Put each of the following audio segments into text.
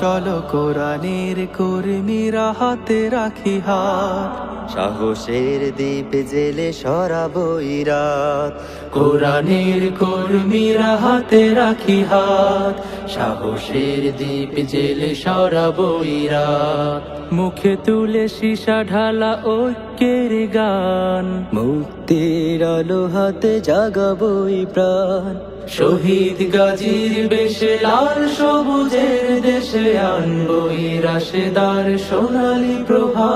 চলো কোরআনের কর্মীরা হাতে রাখি হাত। সাহসের দ্বীপ জেলে সরাবো রাত। কোরআনের কর্মীরা হাতে রাখি হাত। সাহসের দ্বীপ জেলে সরাবইরা মুখে তুলে সীসা ঢালা ঐক্যের গান। মুক্তির আলো হাতে জাগাবই প্রাণ। শহীদ গাজীর বেশে লাল সবুজের দেশে আনবই রাশেদার সোনালী প্রভা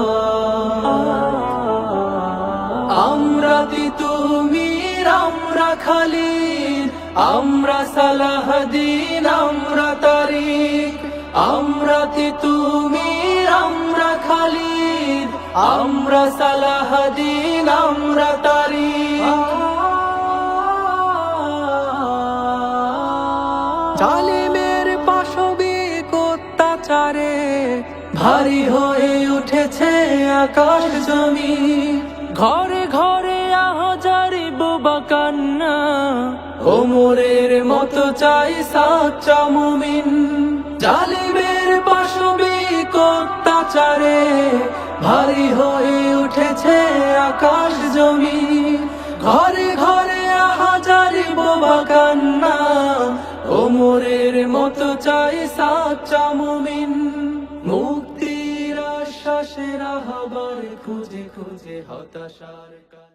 আমরা তিতুমির আমরা খালিদ আমরা সালাহদ্দিন আমরা তারিক আমরা তিতুমির, আমরা খালিদ। আমরা সালাহদ্দিন আমরা তারিক জালিমের পাশবিক অত্যাচারে ভারী হয়ে উঠেছে আকাশ জমি। ঘরে ঘরে আহাজারি বোবা কান্না। ওমরের মতো চাই সাচ্চা মুমিন। জালিমের পাশবিক অত্যাচারে ভারী হয়ে উঠেছে আকাশ জমি ঘরে ঘরে আহাজারি বোবা কান্না। ওমরের মতো চাই সাচ্চা মুমিন। মুক্তির আশ্বাসের আহ্বার খুঁজে খুঁজে হতাশার